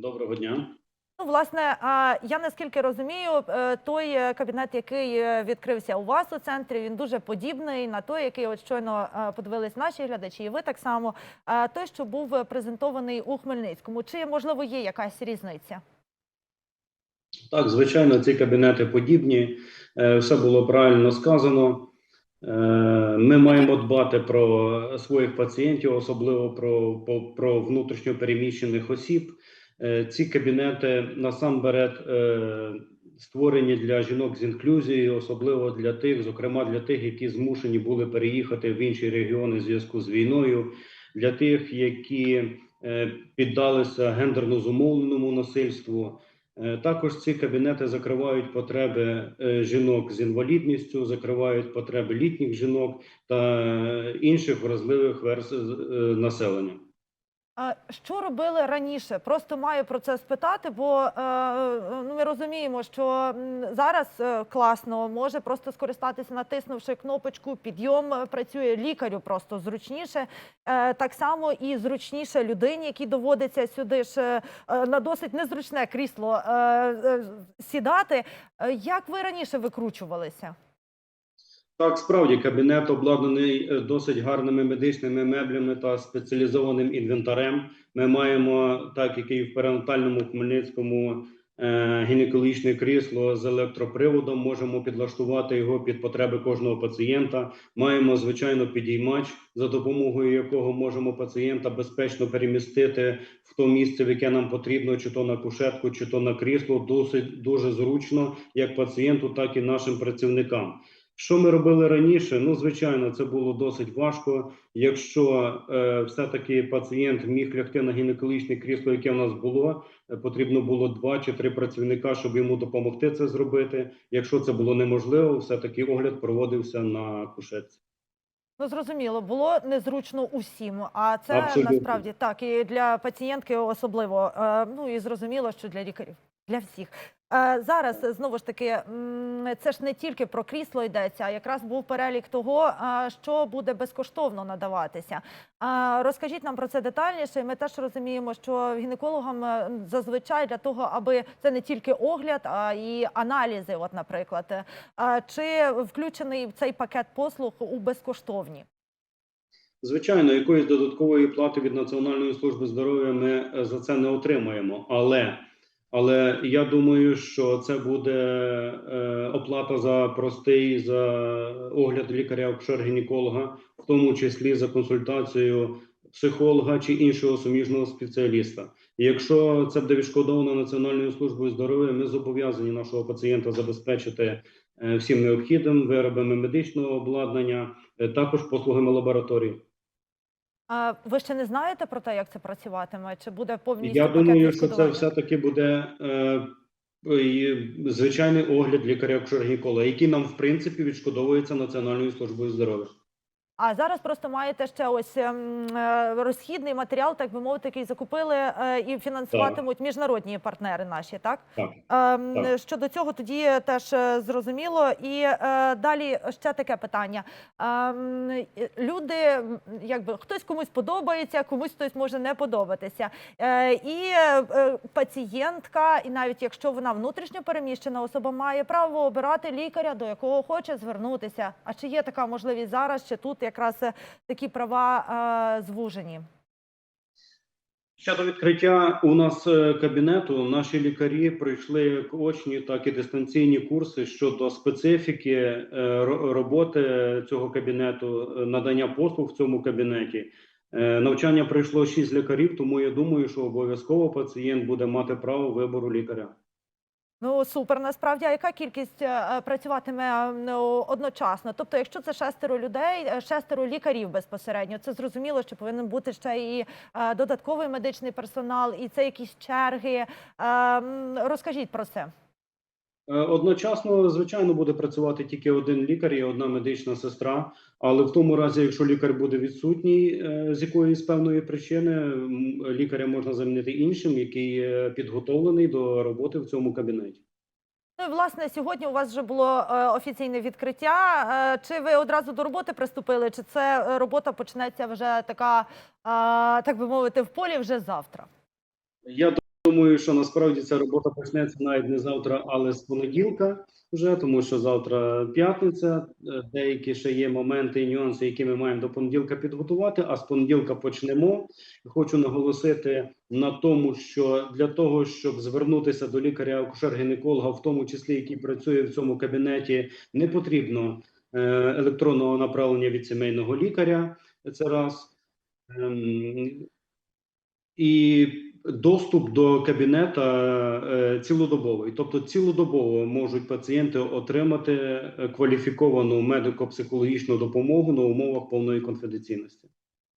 Доброго дня. Ну, власне, я наскільки розумію, е, той е, кабінет, який е, відкрився у вас у центрі, він дуже подібний на той, який от щойно подивились наші глядачі, і ви так само. Той, що був презентований у Хмельницькому. Чи можливо є якась різниця? Так, звичайно, ці кабінети подібні. Все було правильно сказано. Ми маємо дбати про своїх пацієнтів, особливо про, про, про внутрішньо переміщених осіб. Е, Ці кабінети насамперед е, створені для жінок з інклюзією, особливо для тих, зокрема для тих, які змушені були переїхати в інші регіони в зв'язку з війною, для тих, які е, піддалися гендерно зумовленому насильству. Також ці кабінети закривають потреби жінок з інвалідністю, закривають потреби літніх жінок та інших вразливих верств населення. Що робили раніше? Просто маю про це спитати, бо е, ну, ми розуміємо, що зараз е, класно може просто скористатися, натиснувши кнопочку підйом, е, працює лікарю просто зручніше. Так само і зручніше людині, якій доводиться сюди ж на досить незручне крісло сідати. Як ви раніше викручувалися? Так, справді кабінет обладнаний е, досить гарними медичними меблями та спеціалізованим інвентарем. Ми маємо, так як і в перинатальному Хмельницькому, е, гінекологічне крісло з електроприводом. Можемо підлаштувати його під потреби кожного пацієнта. Маємо звичайно підіймач, за допомогою якого можемо пацієнта безпечно перемістити в то місце, в яке нам потрібно, чи то на кушетку, чи то на крісло. Досить дуже зручно як пацієнту, так і нашим працівникам. Що ми робили раніше? Ну, звичайно, це було досить важко. Якщо е, все-таки пацієнт міг лягти на гінекологічне крісло, яке в нас було, е, потрібно було два чи три працівника, щоб йому допомогти це зробити. Якщо це було неможливо, все-таки огляд проводився на кушетці. Ну, зрозуміло, було незручно усім, а це Абсолютно. насправді так і для пацієнтки особливо. Е, Ну і зрозуміло, що для лікарів, для всіх. Е, Зараз знову ж таки, це ж не тільки про крісло йдеться, а якраз був перелік того, що буде безкоштовно надаватися. Розкажіть нам про це детальніше. Ми теж розуміємо, що гінекологам е, зазвичай для того, аби це не тільки огляд, а і аналізи. От, наприклад, Е, чи включений в цей пакет послуг у безкоштовні? Звичайно, якоїсь додаткової плати від Національної служби здоров'я ми е, за це не отримаємо. Але, але я думаю, що це буде е, оплата за простий за огляд лікаря акушер-гінеколога, в тому числі за консультацію психолога чи іншого суміжного спеціаліста. І якщо це буде відшкодовано Національною службою здоров'я, ми зобов'язані нашого пацієнта забезпечити е, всім необхідним виробами медичного обладнання, е, також послугами лабораторії. А ви ще не знаєте про те, як це працюватиме? Чи буде повністю Я думаю, що це все-таки буде е, звичайний огляд лікаря акушер-гінеколога, який нам в принципі відшкодовується Національною службою здоров'я. А зараз просто маєте ще ось ем, е, розхідний матеріал, так би мовити, який закупили е, і фінансуватимуть міжнародні партнери наші, так? Так. Ем, Так. Щодо цього тоді теж е, зрозуміло. І далі ще таке питання. Ем, люди, якби хтось комусь подобається, комусь хтось може не подобатися. І пацієнтка, і навіть якщо вона внутрішньо переміщена особа, має право обирати лікаря, до якого хоче звернутися. А чи є така можливість зараз? Чи тут якраз е, такі права е, звужені? Щодо відкриття у нас е, кабінету, наші лікарі пройшли очні, так і дистанційні курси щодо специфіки роботи цього кабінету, надання послуг в цьому кабінеті. Навчання пройшло шість лікарів, тому я думаю, що обов'язково пацієнт буде мати право вибору лікаря. Ну супер, насправді, а яка кількість е, працюватиме е, ну, одночасно? Тобто, якщо це шестеро людей, е, шестеро лікарів безпосередньо, це зрозуміло, що повинен бути ще і е, додатковий медичний персонал, і це якісь черги. Е, Розкажіть про це. Е, Одночасно, звичайно, буде працювати тільки один лікар і одна медична сестра. Але в тому разі, якщо лікар буде відсутній е, з якоїсь певної причини, лікаря можна замінити іншим, який підготовлений до роботи в цьому кабінеті. Ну і власне сьогодні у вас вже було е, офіційне відкриття. Чи ви одразу до роботи приступили? Чи це робота почнеться вже така, так би мовити, в полі вже завтра? Я думаю, що насправді ця робота почнеться навіть не завтра, але з понеділка вже, тому що завтра п'ятниця. е, Деякі ще є моменти і нюанси, які ми маємо до понеділка підготувати. А з понеділка почнемо. Хочу наголосити на тому, що для того, щоб звернутися до лікаря акушер-гінеколога, в тому числі який працює в цьому кабінеті, не потрібно е, електронного направлення від сімейного лікаря. Це раз. Ем, і доступ до кабінету е, цілодобовий. Тобто, цілодобово можуть пацієнти отримати е, кваліфіковану медико-психологічну допомогу на умовах повної конфіденційності.